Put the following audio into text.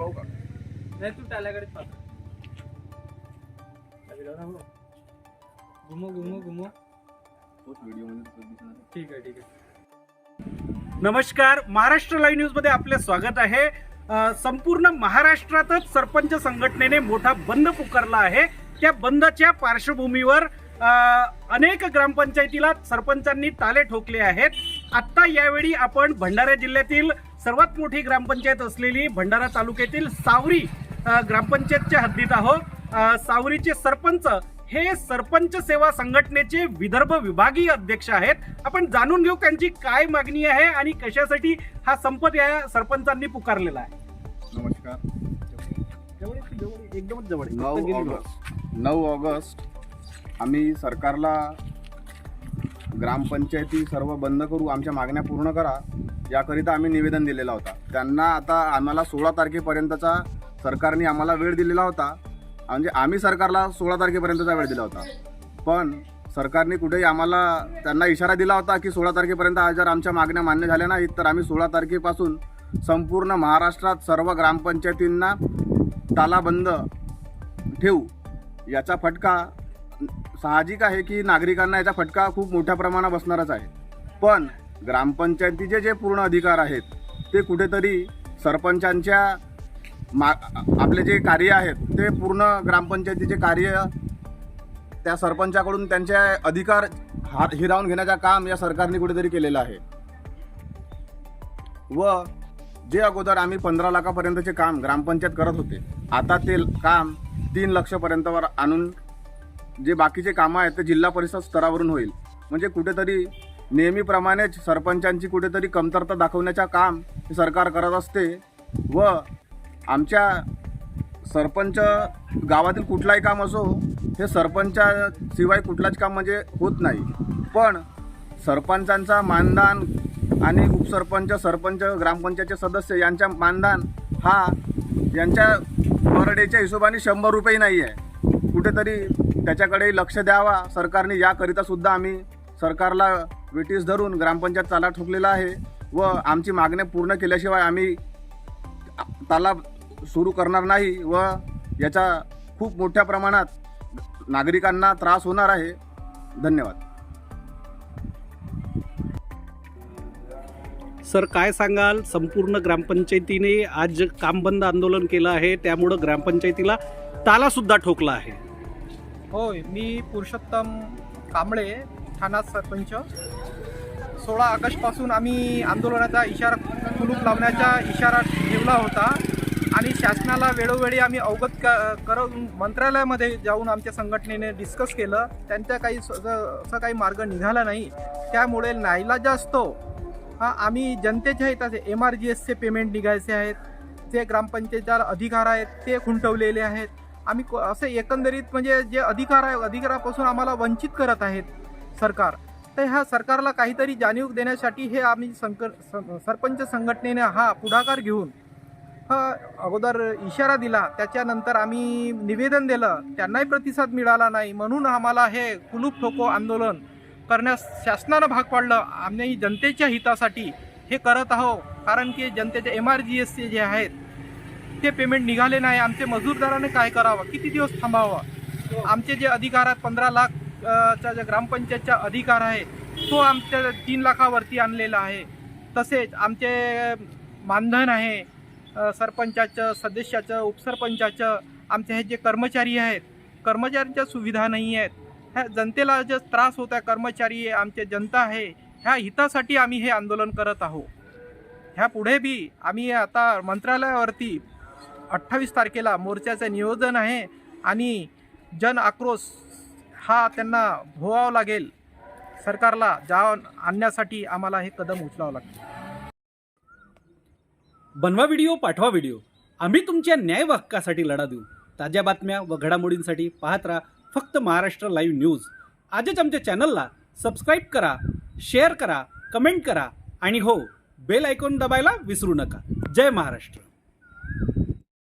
पाहू का? नाही तू टाल्याकडेच पाहतो. घुमो घुमो घुमो. तोच व्हिडिओमध्ये दिसणार ठीक आहे ठीक आहे. नमस्कार. महाराष्ट्र लाईव्ह न्यूजमध्ये आपले स्वागत आहे. संपूर्ण महाराष्ट्रातच सरपंच संघटनेने मोठा बंद पुकारला आहे. त्या बंदच्या पार्श्वभूमीवर अनेक ग्रामपंचायतीला सरपंचांनी ताले ठोकले आहेत. आत्ता यावेळी आपण भंडारा जिल्ह्यातील सर्वात मोठी ग्रामपंचायत असलेली भंडारा तालुक्यातील सावरी ग्रामपंचायतच्या हद्दीत आहोत. अ, सावरीचे सरपंच हे सरपंच सेवा संघटनेचे विदर्भ विभागीय अध्यक्ष आहेत. आपण जाणून घेऊ त्यांची काय मागणी आहे आणि कशासाठी हा संप या सरपंचांनी पुकारलेला आहे. नमस्कार. एकदमच जवळ आहे. नऊ ऑगस्ट. नऊ ऑगस्ट. आम्ही सरकारला ग्रामपंचायती सर्व बंद करू आमच्या मागण्या पूर्ण करा याकरिता आम्ही निवेदन दिलेला होता. त्यांना आता आम्हाला सोळा तारखेपर्यंतचा सरकारने आम्हाला वेळ दिलेला होता. म्हणजे आम्ही सरकारला सोळा तारखेपर्यंतचा वेळ दिला होता. पण सरकारने कुठेही आम्हाला त्यांना इशारा दिला होता की सोळा तारखेपर्यंत जर आमच्या मागण्या मान्य झाल्या नाहीत तर आम्ही सोळा तारखेपासून संपूर्ण महाराष्ट्रात सर्व ग्रामपंचायतींना तालाबंद ठेवू याचा फटका साहजिक आहे की नागरिकांना याचा फटका खूप मोठ्या प्रमाणात बसणारच आहे. पण ग्रामपंचायतीचे जे पूर्ण अधिकार आहेत ते कुठेतरी सरपंचांच्या मा आपले जे कार्य आहेत ते पूर्ण ग्रामपंचायतीचे कार्य त्या सरपंचाकडून त्यांचे अधिकार हा हिरावून घेण्याचं काम या सरकारने कुठेतरी केलेलं आहे. व जे अगोदर आम्ही पंधरा लाखापर्यंतचे काम ग्रामपंचायत करत होते आता ते काम तीन लक्षपर्यंतवर आणून जे बाकीचे कामं आहेत ते जिल्हा परिषद स्तरावरून होईल. म्हणजे कुठेतरी नेहमीप्रमाणेच सरपंचांची कुठेतरी कमतरता दाखवण्याचं काम हे सरकार करत असते व आमच्या सरपंच गावातील कुठलाही काम असो हे सरपंचाशिवाय कुठलाच काम म्हणजे होत नाही. पण सरपंचांचा मानधन आणि उपसरपंच सरपंच ग्रामपंचायतचे सदस्य यांच्या मानधन हा यांच्या पर डेच्या हिशोबाने शंभर रुपये नाही आहे कुठेतरी त्याच्याकडे लक्ष द्यावा. सरकारने याकरिता सुद्धा आम्ही सरकारला वेटीस धरून ग्रामपंचायत ताला ठोकलेला आहे व आमची मागण्या पूर्ण केल्याशिवाय आम्ही ताला सुरू करणार नाही व याचा खूप मोठ्या प्रमाणात नागरिकांना त्रास होणार आहे. धन्यवाद. सर काय सांगाल? संपूर्ण ग्रामपंचायतीने आज काम बंद आंदोलन केलं आहे. त्यामुळं ग्रामपंचायतीला ताला सुद्धा ठोकला आहे. होय मी पुरुषोत्तम कांबळे ठाणा सरपंच. सोळा ऑगस्टपासून आम्ही आंदोलनाचा इशारा कुलूप लावण्याचा इशारा ठेवला होता आणि शासनाला वेळोवेळी आम्ही अवगत क करून मंत्रालयामध्ये जाऊन आमच्या संघटनेने डिस्कस केलं. त्यांचा काही स- असं काही मार्ग निघाला नाही. त्यामुळे नाईलाज जास्त. हा आम्ही जनतेच्या हिताचे एम आर जी एसचे पेमेंट निघायचे आहेत. जे ग्रामपंचायतच्या अधिकार आहेत ते खुंटवलेले आहेत. आम्ही असे एकंदरीत म्हणजे जे अधिकार आहे अधिकारापासून आम्हाला वंचित करत आहेत सरकार. तर ह्या सरकारला काहीतरी जाणीव देण्यासाठी हे आम्ही संकर सरपंच संघटनेने हा पुढाकार घेऊन हा अगोदर इशारा दिला. त्याच्यानंतर आम्ही निवेदन दिलं. त्यांनाही प्रतिसाद मिळाला नाही. म्हणून आम्हाला हे कुलूप ठोको आंदोलन करण्यास शासनानं भाग पाडलं. आम्ही जनतेच्या हितासाठी हे करत आहो कारण की जनतेचे एम आर जी एसचे जे आहेत ते पेमेंट निघाले नाही. आमचे मजूरदाराने काय करावं? किती दिवस थांबावं? आमचे जे अधिकार आहेत पंधरा लाख चा जे ग्रामपंचायतचा अधिकार आहे तो आमच्या तीन लाखावरती आणलेला आहे. तसेच आमचे मानधन आहे सरपंचाचं सदस्याचं उपसरपंचाचं आमचे हे जे कर्मचारी आहेत कर्मचाऱ्यांच्या सुविधा नाही आहेत. ह्या जनतेला जे त्रास होत आहे कर्मचारी आहे आमचे जनता आहे ह्या हितासाठी आम्ही हे आंदोलन करत आहोत. ह्या पुढे बी आम्ही आता मंत्रालयावरती अठ्ठावीस तारखेला मोर्चाचं नियोजन आहे आणि जन आक्रोश हा त्यांना भोवावा लागेल. सरकारला जाऊन आणण्यासाठी आम्हाला हे कदम उचलावं लागेल. बनवा व्हिडिओ पाठवा व्हिडिओ. आम्ही तुमच्या न्याय हक्कासाठी लढा देऊ. ताज्या बातम्या व घडामोडींसाठी पाहत राहा फक्त महाराष्ट्र लाईव्ह न्यूज. आजच आमच्या चॅनलला सबस्क्राईब करा शेअर करा कमेंट करा आणि हो बेल आयकॉन दबायला विसरू नका. जय महाराष्ट्र.